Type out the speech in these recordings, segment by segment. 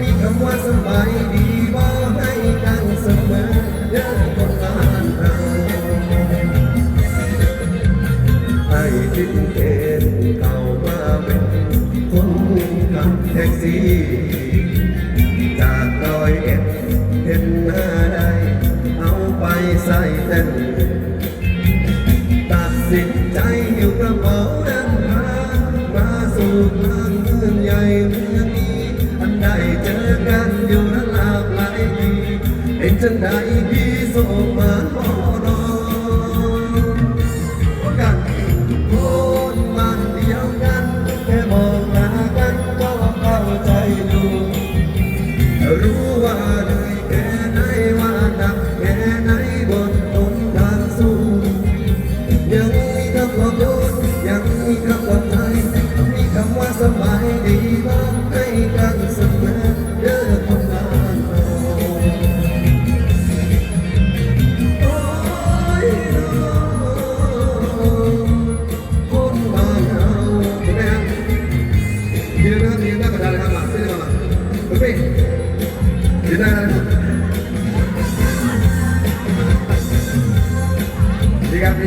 มีคำว่าสบายดีบอกให้กันเสมอเดินคนบ้านเราให้คิดเห็นเข้ามาเป็นคนขับแท็กซี่จากดอยเอ็ดเห็นหน้าได้เอาไปใส่เต้นตัดสินใจหิวกระเป๋าเดินทางมาสู่ทางเมืองใหญ่ กันอยู่นั้นลากหลายดีเองจังใดพี่ อเคยืนหน้านะครับดีครับดี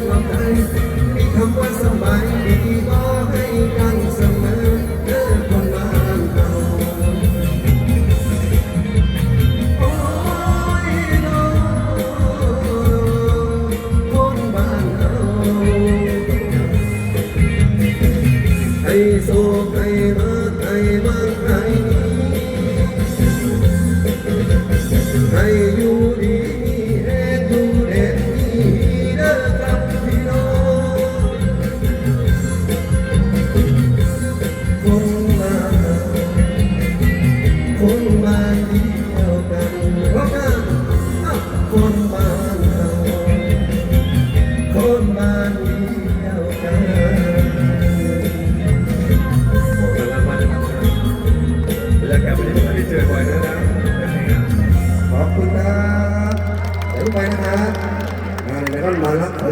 คำปลอบใจมีคำว่าสบายดีบอกให้กันเสมอเด้อคนบ้านเราโอ้ยน้องคนบ้านเราไอ้โซ คนบ้านเดียวกันเพรากันคนบ้านเราคนบ้านเดียวกันโอ้กำลังมานะครับบรรยากาศวันนี้ไม่ได้เจอบ่อยนะครับขอบคุณครับเดี๋ยวไปนะครับงานในร่อนมาแล้ว